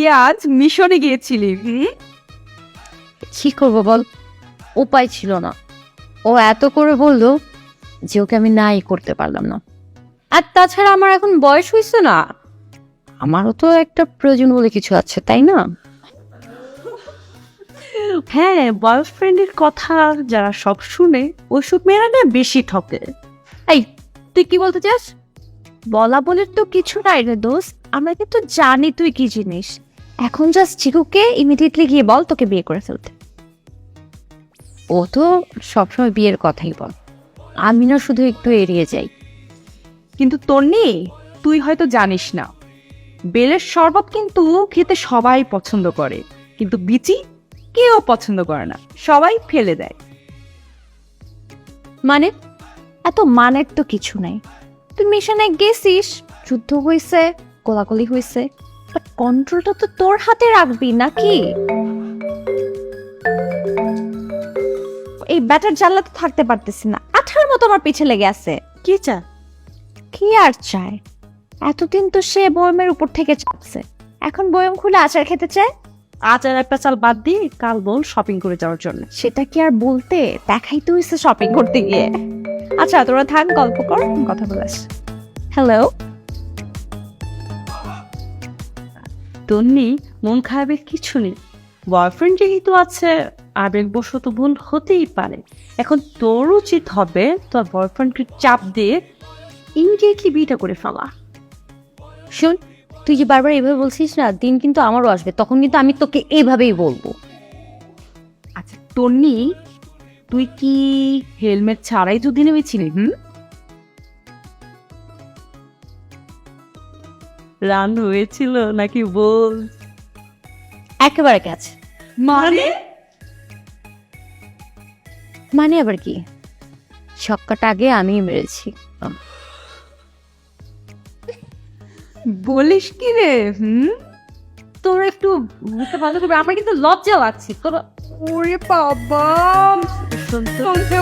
তুই আজ মিশনে গিয়েছিলি হুম? কি করব বল? উপায় ছিল না। ও এত করে বলল যে ওকে আমি নাই করতে পারলাম না। আর তাছাড়া আমার এখন বয়স হয়েছে না। আমারও তো একটা প্রয়োজন বলে কিছু আছে তাই না? হ্যাঁ বয়ফ্রেন্ডের কথা যারা সব শুনে ওইসব মেয়েরা না বেশি ঠকে। এই তুই কি বলতে চাস? বলা বলে তো কিছু নাই রে দোস্ত। আমরা কিন্তু জানি তুই কি জিনিস। এখন জাস্ট চিকুকে ইমিডিয়েটলি গিয়ে বল, তোকে বিয়ে করে ফেলতে। ও তো সবসময় বিয়ের কথাই বল। আমি না শুধু একটু এড়িয়ে যাই। কিন্তু তোর নেই তুই হয়তো জানিস না, বেলের শরবত কিন্তু খেতে সবাই পছন্দ করে, কিন্তু বিচি কেউ পছন্দ করে না, সবাই ফেলে দেয়। মানে? এত মানের তো কিছু নাই। তুই মিশনে গেছিস, যুদ্ধ হয়েছে কোলাকলি হয়েছে কন্ট্রোলটা তো তোর হাতে রাখবি নাকি? এই ব্যাটার জানলা তো থাকতে পারতেছি না। আঠার মতো আমার পিছে লেগে আছে। কি চা? কি আর চায়? এতদিন তো সে বয়মের উপর থেকে চাপছে। এখন বয়ম খুলে আচার খেতে চায়? আচার একটা চাল বাদ দিয়ে কাল বল শপিং করে যাওয়ার জন্য। সেটা কি আর বলতে? দেখাই তো হয়েছে শপিং করতে গিয়ে। আচ্ছা তোরা থাক গল্প কর কথা বলাস। হ্যালো তন্নি মন খারাপের কিছু নেই। বয়ফ্রেন্ড যেহেতু আছে আবেগবশত ভুল হতেই পারে। এখন তোর উচিত হবে তোর বয়ফ্রেন্ডকে চাপ দিয়ে ইমিডিয়েটলি বিয়েটা করে ফেলা। শোন তুই যে বারবার এইভাবে বলছিস না দিন কিন্তু আমারও আসবে তখন কিন্তু আমি তোকে এইভাবেই বলব। আচ্ছা তন্নি তুই কি হেলমেট ছাড়াই যুদ্ধে নেমেছিলি হুম? রান হয়েছিল নাকি বল? একেবারে কাজ মানে? মানে? আবার কি? ছক্কাটা আগে আমি মেরেছি। বলিস কি রে হুম? তোর একটু মুখে ভালো করবে আমার কিন্তু লজ্জা লাগছে। তোর ওরে বাবা! সন্ধ্যা